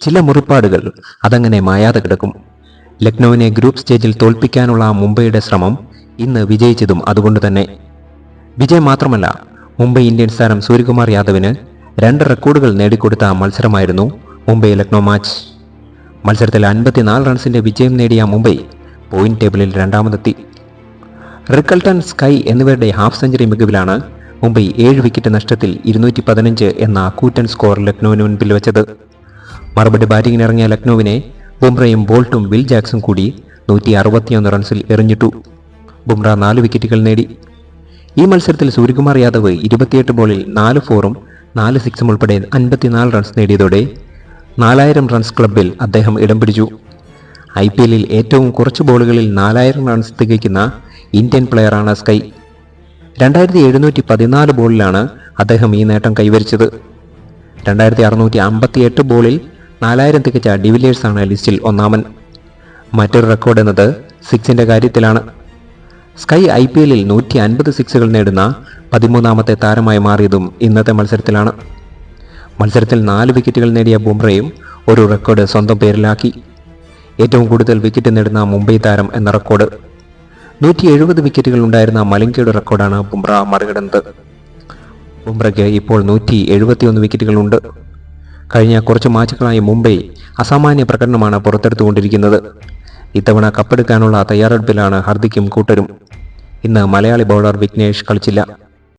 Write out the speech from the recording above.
ചില മുറിപ്പാടുകൾ അതങ്ങനെ മായാതെ കിടക്കും. ലക്നൌവിനെ ഗ്രൂപ്പ് സ്റ്റേജിൽ തോൽപ്പിക്കാനുള്ള മുംബൈയുടെ ശ്രമം ഇന്ന് വിജയിച്ചതും അതുകൊണ്ട് തന്നെ. വിജയം മാത്രമല്ല മുംബൈ ഇന്ത്യൻസ് താരം സൂര്യകുമാർ യാദവിന് രണ്ട് റെക്കോർഡുകൾ നേടിക്കൊടുത്ത മത്സരമായിരുന്നു മുംബൈ ലക്നൗ മാച്ച്. മത്സരത്തിൽ അൻപത്തിനാല് റൺസിന്റെ വിജയം നേടിയ മുംബൈ പോയിന്റ് ടേബിളിൽ രണ്ടാമതെത്തി. റിക്കൽട്ടൺ സ്കൈ എന്നിവരുടെ ഹാഫ് സെഞ്ചുറി മികവിലാണ് മുംബൈ ഏഴ് വിക്കറ്റ് നഷ്ടത്തിൽ ഇരുന്നൂറ്റി എന്ന കൂറ്റൻ സ്കോർ ലക്നൌവിന് മുൻപിൽ വെച്ചത്. മറുപടി ബാറ്റിംഗിനിറങ്ങിയ ലക്നൌവിനെ ബുംറയും ബോൾട്ടും വിൽ ജാക്സും കൂടി നൂറ്റി അറുപത്തിയൊന്ന് റൺസിൽ എറിഞ്ഞിട്ടു. ബുംറ നാല് വിക്കറ്റുകൾ നേടി. ഈ മത്സരത്തിൽ സൂര്യകുമാർ യാദവ് ഇരുപത്തിയെട്ട് ബോളിൽ നാല് ഫോറും നാല് സിക്സും ഉൾപ്പെടെ അൻപത്തിനാല് റൺസ് നേടിയതോടെ നാലായിരം റൺസ് ക്ലബിൽ അദ്ദേഹം ഇടം പിടിച്ചു. ഐ പി എല്ലിൽ ഏറ്റവും കുറച്ച് ബോളുകളിൽ നാലായിരം റൺസ് തികയ്ക്കുന്ന ഇന്ത്യൻ പ്ലെയറാണ് സ്കൈ. രണ്ടായിരത്തി എഴുന്നൂറ്റി പതിനാല് ബോളിലാണ് അദ്ദേഹം ഈ നേട്ടം കൈവരിച്ചത്. രണ്ടായിരത്തി അറുന്നൂറ്റി അമ്പത്തി എട്ട് ബോളിൽ നാലായിരം തികച്ച ഡിവിലിയേഴ്സാണ് ലിസ്റ്റിൽ ഒന്നാമൻ. മറ്റൊരു റെക്കോർഡ് എന്നത് സിക്സിന്റെ കാര്യത്തിലാണ്. സ്കൈ ഐ പി എല്ലിൽ നൂറ്റി അൻപത് സിക്സുകൾ നേടുന്ന പതിമൂന്നാമത്തെ താരമായി മാറിയതും ഇന്നത്തെ മത്സരത്തിലാണ്. മത്സരത്തിൽ നാല് വിക്കറ്റുകൾ നേടിയ ബുംറയും ഒരു റെക്കോർഡ് സ്വന്തം പേരിലാക്കി. ഏറ്റവും കൂടുതൽ വിക്കറ്റ് നേടുന്ന മുംബൈ താരം എന്ന റെക്കോർഡ് നൂറ്റി എഴുപത് വിക്കറ്റുകൾ ഉണ്ടായിരുന്ന മലിംഗയുടെ റെക്കോർഡാണ് ബുംറ മറികടന്നത്. ബുംറയ്ക്ക് ഇപ്പോൾ നൂറ്റി എഴുപത്തിയൊന്ന് വിക്കറ്റുകളുണ്ട് കഴിഞ്ഞ കുറച്ച് മാച്ചുകളായി മുംബൈ അസാമാന്യ പ്രകടനമാണ് പുറത്തെടുത്തുകൊണ്ടിരിക്കുന്നത്. ഇത്തവണ കപ്പെടുക്കാനുള്ള തയ്യാറെടുപ്പിലാണ് ഹർദിക്കും കൂട്ടരും. ഇന്ന് മലയാളി ബൗളർ വിഘ്നേഷ് കളിച്ചില്ല.